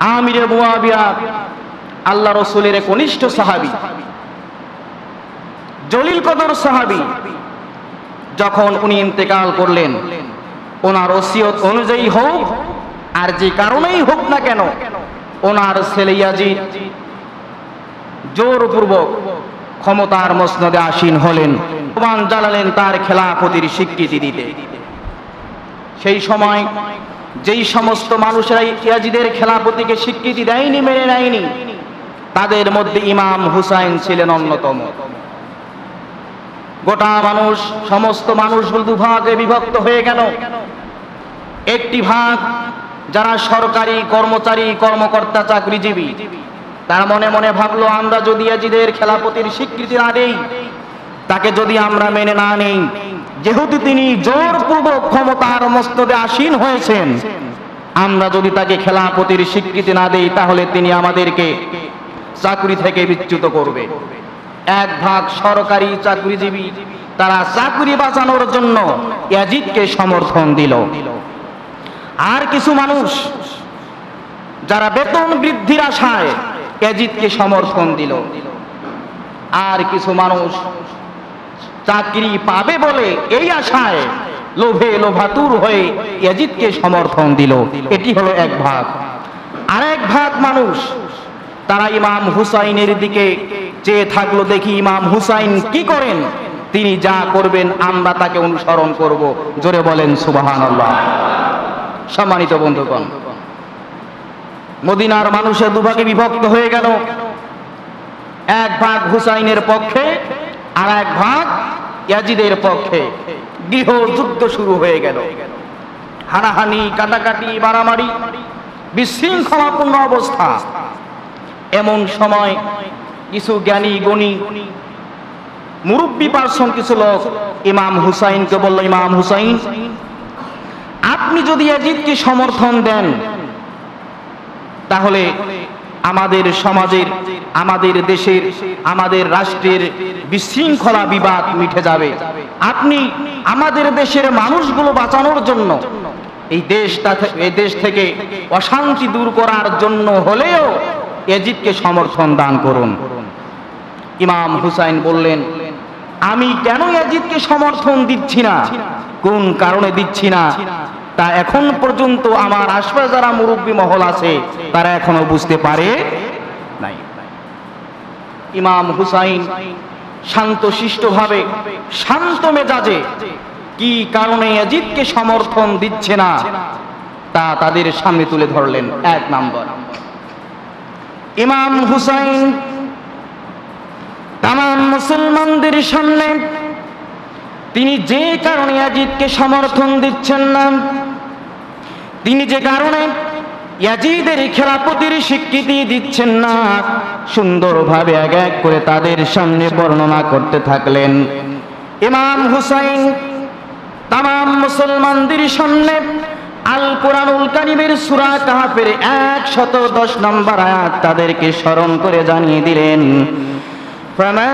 আমিরে মুয়াবিয়া, আল্লাহ রসুলের কনিষ্ঠ সাহাবি, জলিল কদর সাহাবি, যখন উনি ইন্তেকাল করলেন, ওনার ওসিয়ত অনুযায়ী হোক, আর যে কারণেই হোক না কেন, ওনার ছেলে ইয়াজিদ জোরপূর্বক ক্ষমতার মসনদে আসীন হলেন জানালেন তার খেলাফতির স্বীকৃতি দিতে। সেই সময় যেই সমস্ত মানুষেরা ইয়াজিদের খেলাপতিকে স্বীকৃতি দেয়নি, মেনে নেয়নি, তাদের মধ্যে ইমাম হুসাইন ছিলেন অন্যতম। গোটা মানুষ, সমস্ত মানুষগুলো দুভাগে বিভক্ত হয়ে গেল। একটি ভাগ যারা সরকারি কর্মচারী, কর্মকর্তা, চাকরিজীবী, তারা মনে মনে ভাবলো, আমরা যদি আজিদের খেলাপতির স্বীকৃতি না দেই, তাকে যদি আমরা মেনে না নেই যেহেতু তিনি জোরপূর্বক ক্ষমতার মস্তদে আসীন হয়েছেন, আমরা যদি তাকে খেলাপতির স্বীকৃতি না দেই, তাহলে তিনি আমাদেরকে চাকরি থেকে বিচ্যুত করবে। এক ভাগ সরকারি চাকরিজীবী, তারা চাকরি বাঁচানোর জন্য ইয়াজিদকে সমর্থন দিল। আর কিছু মানুষ যারা বেতন বৃদ্ধির আশায় ইয়াজিদকে সমর্থন দিল। আর কিছু মানুষ চাকরি পাবে বলে এই আশায় লোভে লোভাতুর হয়ে ইয়াজিদকে সমর্থন দিল। এটি হলো এক ভাগ। আরেক ভাগ মানুষ, তারা ইমাম হুসাইনের দিকে চেয়ে থাকল, দেখি ইমাম হুসাইন কি করেন? তিনি যা করবেন, আমরা তাকে অনুসরণ করব। জোরে বলেন সুবাহান সম্মানিত বন্ধুগণ, মদিনার মানুষের দুভাগে বিভক্ত হয়ে গেল। এক ভাগ হুসাইনের পক্ষে আর এক ভাগ ইয়াজিদের পক্ষে গৃহ যুদ্ধ শুরু হয়ে গেল। হানাহানি, কাটাকাটি, মারামারি, বিশৃঙ্খলাপূর্ণ অবস্থা। এমন সময় কিছু জ্ঞানী, গণী, মুরব্বী পার্সন কিছু লোক ইমাম হুসাইনকে বলল, ইমাম হুসাইন, আপনি যদি ইয়াজিদকে সমর্থন দেন, তাহলে আমাদের সমাজের আমাদের দেশের, আমাদের রাষ্ট্রের বিশৃঙ্খলা বিবাদ মিটে যাবে। আপনি আমাদের দেশের মানুষগুলো বাঁচানোর জন্য এই দেশটা থে- এই দেশ থেকে অশান্তি দূর করার জন্য হলেও এজিদকে সমর্থন দান করুন। ইমাম হুসাইন বললেন, আমি কেন ইয়াজিদকে সমর্থন দিচ্ছি না? কোন কারণে দিচ্ছি না? তা এখন পর্যন্ত আমার আশপাশে যারা মুরব্বী মহল আছে, তারা এখনও বুঝতে পারে নাই। ইমাম হুসাইন শান্ত শিষ্টভাবে, শান্ত মেজাজে কি কারণে ইয়াজিদকে সমর্থন দিচ্ছে না, তা তাদের সামনে তুলে ধরলেন এক নাম্বার। ইমাম হুসাইন তাম মুসলমানদের সামনে তিনি যে কারণে ইয়াজিদকে সমর্থন দিচ্ছেন না, তিনি যে কারণে ইয়াজিদের খেলাপতির স্বীকৃতি দিচ্ছেন না সুন্দরভাবে এক এক করে তাদের সামনে বর্ণনা করতে থাকলেন ইমাম হুসাইন তাম মুসলমানদের সামনে আল কোরআনুল কারিমের সূরা কাহাফের একশত দশ নম্বর আয়াত তাদেরকে স্মরণ করে জানিয়ে দিলেন فمن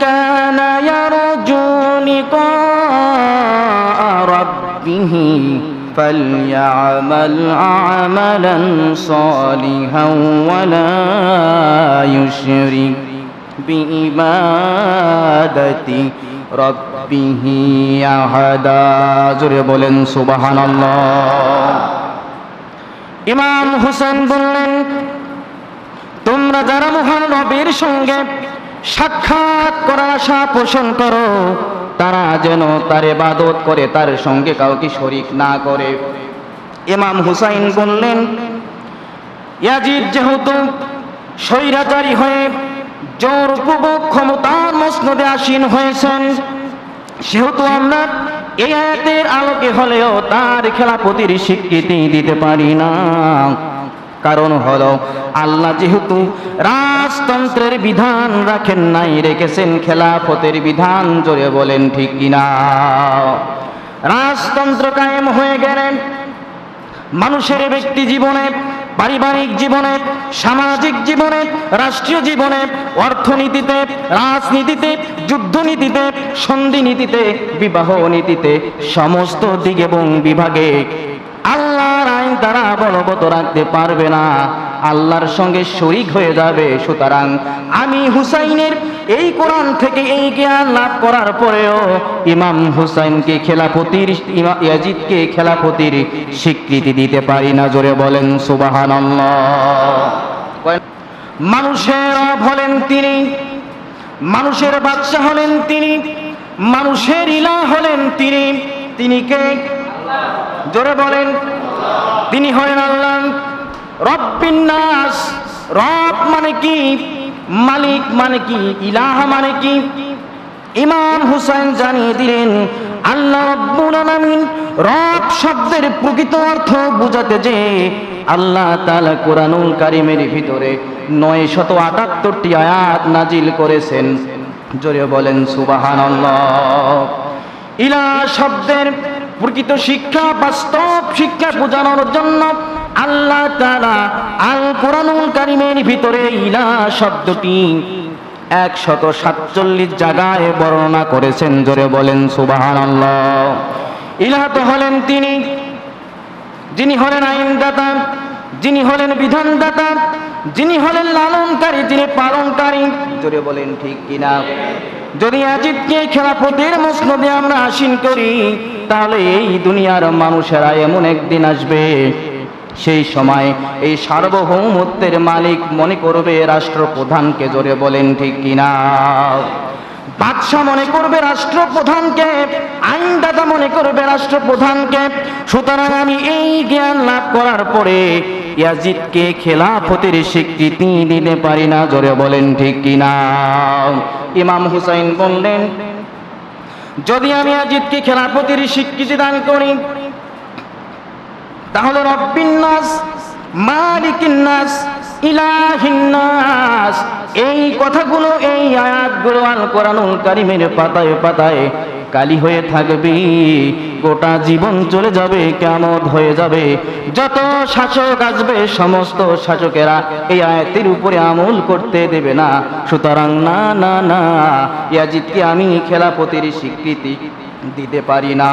كان يرجو لقاء ربه فليعمل عملا صالحا ولا يشرك بعبادة ربه أحدا জোরে বলেন সুবহানাল্লাহ ইমাম হোসেন বললেন তোমরা যারা মহান নবীর সঙ্গে সাক্ষাৎ করার আশা পোষণ করো তারা যেন তার ইবাদত করে, তার সঙ্গে কাউকে শরিক না করে। ইমাম হুসাইন বললেন, ইয়াজিদ, যেহেতু স্বৈরাচারী হয়ে জোরপূর্বক ক্ষমতার মসনদে আসীন হয়েছেন, সেহেতু আমরা এই আয়াতের আলোকে হলেও তার খেলাপতির স্বীকৃতি দিতে পারি না। কারণ হলো, আল্লাহ যেহেতু রাজতন্ত্রের বিধান রাখেন নাই, রেখেছেন খেলাফতের বিধান, জোরে বলেন ঠিক কিনা? রাজতন্ত্র কায়েম হয়ে গেলেন মানুষের ব্যক্তি জীবনে, পারিবারিক জীবনে, সামাজিক জীবনে, রাষ্ট্রীয় জীবনে, অর্থনীতিতে, রাজনীতিতে, যুদ্ধনীতিতে সন্ধি নীতিতে বিবাহ নীতিতে, সমস্ত দিক এবং বিভাগে আল্লাহর তারা বলবত রাখতে পারবে না। আল্লাহর সঙ্গে শরিক হয়ে যাবে। সুতরাং আমি হুসাইনের এই কোরআন থেকে এই জ্ঞান লাভ করার পরেও ইমাম হুসাইনকে খেলাফতির ইয়াজিদকে খেলাফতির স্বীকৃতি দিতে পারি না। জোরে বলেন সুবাহান মানুষের রব হলেন তিনি, মানুষের বাদশা হলেন তিনি, মানুষের ইলা হলেন তিনি। তিনি কে? জোরে বলেন তিনি হলেন আল্লাহ। রব্বিনাস রব মানে কি? মালিক মানে কি? ইলাহ মানে কি? ইমাম হুসাইন জানিয়ে দিলেন, আল্লাহ রব্বুল আলামিন রব শব্দের প্রকৃত অর্থ বুঝাতে যে আল্লাহ তাআলা কোরআনুল কারিমের ভিতরে নয় শত আটাত্তরটি আয়াত নাজিল করেছেন। জোরে বলেন সুবহানাল্লাহ। ইলা শব্দের প্রকৃত শিক্ষা বাস্তব শিক্ষা বোঝানোর জন্য আল্লাহ তাআলা আল কোরআনুল কারিমের ভিতরে ইলা শব্দটি একশত সাতচল্লিশ জায়গায় বর্ণনা করেছেন, জোরে বলেন সুবহানাল্লাহ। ইলাহ তো হলেন তিনি, যিনি হলেন আইনদাতা, যিনি হলেন বিধানদাতা, যিনি হলেন লালনকারী, যিনি পালনকারী, জোরে বলেন ঠিক কিনা? যদি আজিদকে খেলাফতের মসনদে আমরা আসীন করি, তাহলে এই দুনিয়ার মানুষেরা এমন একদিন আসবে। সেই সময় এই সার্বভৌমত্বের মালিক মনে করবে রাষ্ট্রপ্রধানকে জোরে বলেন, ঠিক কিনা? বাদশাহ মনে করবে রাষ্ট্রপ্রধানকে, আইনদাতা মনে করবে রাষ্ট্রপ্রধানকে। সুতরাং আমি এই জ্ঞান লাভ করার পরে ইয়াজিদকে খেলাফতের স্বীকৃতি দিতে পারি না, জোরে বলেন ঠিক কিনা? ইমাম হুসাইন বললেন, যদি আমি আজিদকে খেলাফতির স্বীকৃতি দান করি, তাহলে রব্বিন নাস, মালিকিন নাস ইলাহিন নাস। এই কথাগুলো, এই আয়াতগুলো আল কোরআনুল কারিমের পাতায় পাতায় কালি হয়ে থাকবে। গোটা জীবন চলে যাবে কেমন হয়ে যাবে। যত শাসক আসবে, সমস্ত শাসকেরা এই আয়াতের উপরে আমল করতে দেবে না। সুতরাং না না না, ইয়াজিদকে আমি খেলাপতির স্বীকৃতি দিতে পারি না।